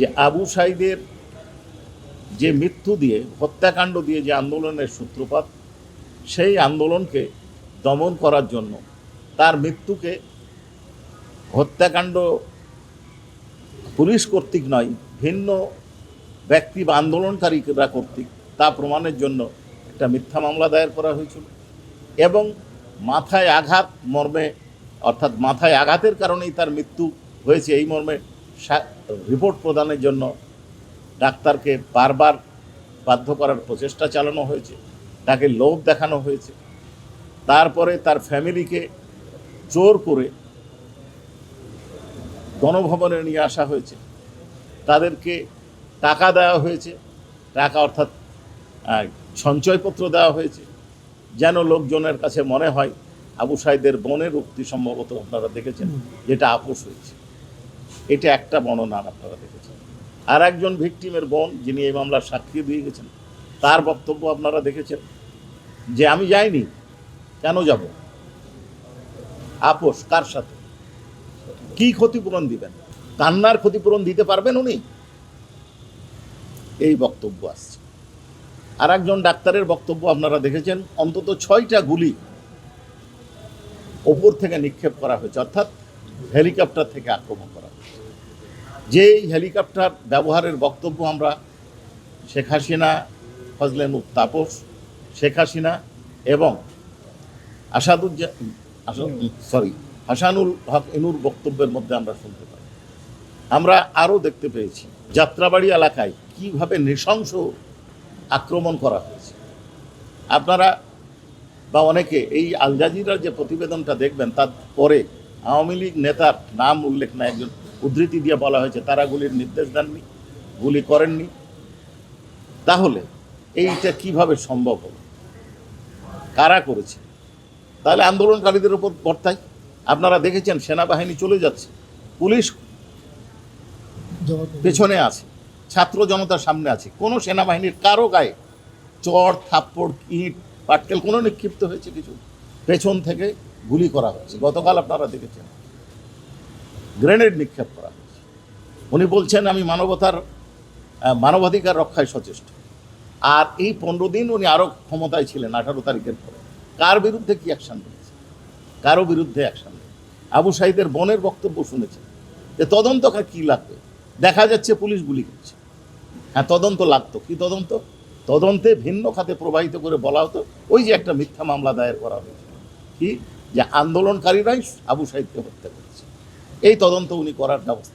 যে আবু সাইদের যে মৃত্যু দিয়ে, হত্যাকাণ্ড দিয়ে যে আন্দোলনের সূত্রপাত, সেই আন্দোলনকে দমন করার জন্য তার মৃত্যুকে হত্যাকাণ্ড পুলিশ কর্তৃক নয়, ভিন্ন ব্যক্তি বা আন্দোলনকারীরা কর্তৃক তা প্রমাণের জন্য একটা মিথ্যা মামলা দায়ের করা হয়েছিল। এবং মাথায় আঘাত, মর্মে অর্থাৎ মাথায় আঘাতের কারণেই তার মৃত্যু হয়েছে। এই মর্মে রিপোর্ট প্রদানের জন্য ডাক্তারকে বারবার বাধ্য করার প্রচেষ্টা চালানো হয়েছে। তাকে লোভ দেখানো হয়েছে। তারপরে তার ফ্যামিলিকে জোর করে গণভবনে নিয়ে আসা হয়েছে। তাদেরকে টাকা দেওয়া হয়েছে। টাকা অর্থাৎ সঞ্চয়পত্র দেওয়া হয়েছে। যেন লোকজনের কাছে মনে হয় আবু সাইদের বনের উক্তি সম্ভবত আপনারা দেখেছেন, যেটা আপোষ হয়েছে। এটা একটা বর্ণনা আপনারা দেখেছেন। আর একজন ভিকটিমের বোন যিনি এই মামলার সাক্ষী দিয়ে গেছেন, তার বক্তব্য আপনারা দেখেছেন যে আমি যাইনি, কেন যাব? আপোষ, কার সাথে? কি ক্ষতিপূরণ দিবেন? কান্নার ক্ষতিপূরণ দিতে পারবেন উনি? এই বক্তব্য আসছে। আর একজন ডাক্তারের বক্তব্য আপনারা দেখেছেন, অন্তত ছয়টা গুলি ওপর থেকে নিক্ষেপ করা হয়েছে, অর্থাৎ হেলিকপ্টার থেকে আক্রমণ করা হয়েছে। যেই হেলিকপ্টার ব্যবহারের বক্তব্য আমরা শেখ হাসিনা ফজলেন তাপস, শেখ হাসিনা এবং আসাদুজ্জা সরি, হাসানুল হক ইনুর বক্তব্যের মধ্যে আমরা শুনতে পাই। আমরা আরও দেখতে পেয়েছি যাত্রাবাড়ি এলাকায় কীভাবে নৃশংস আক্রমণ করা হয়েছে। আপনারা বা অনেকে এই আল জাজিরার যে প্রতিবেদনটা দেখবেন, তার পরে আওয়ামী লীগ নেতার নাম উল্লেখ না একজন উদ্ধৃতি দিয়ে বলা হয়েছে, তারা গুলির নির্দেশ দেননি, গুলি করেননি। তাহলে এইটা কীভাবে সম্ভব হলো? কারা করেছে? তাহলে আন্দোলনকারীদের উপর বর্তায় আপনারা দেখেছেন, সেনাবাহিনী চলে যাচ্ছে, পুলিশ পেছনে আছে, ছাত্র জনতার সামনে আছে। কোনো সেনাবাহিনীর কারও গায়ে চড় থাপ্পড়, ইট, পাটকেল কোনো নিক্ষিপ্ত হয়েছে কিছু? পেছন থেকে গুলি করা হয়েছে। গতকাল আপনারা দেখেছেন। গ্রেনেড নিক্ষেপ করা হয়েছে। উনি বলছেন, আমি মানবতার মানবাধিকার রক্ষায় সচেষ্ট। আর এই পনেরো দিন উনি আরও ক্ষমতায় ছিলেন আঠারো তারিখের পরে। কার বিরুদ্ধে কি অ্যাকশন নিয়েছে? কারও বিরুদ্ধে অ্যাকশন আবু সাহিদের বনের বক্তব্য শুনেছেন যে, তদন্ত কী লাগবে? দেখা যাচ্ছে পুলিশ গুলি করছে। হ্যাঁ তদন্ত লাগতো। কি তদন্ত? তদন্তে ভিন্ন খাতে প্রবাহিত করে বলা হতো, ওই যে একটা মিথ্যা মামলা দায়ের করা হয়েছে। কি? যে আন্দোলনকারীরাই আবু সাইদকে হত্যা করেছে। এই তদন্ত উনি করার ব্যবস্থা।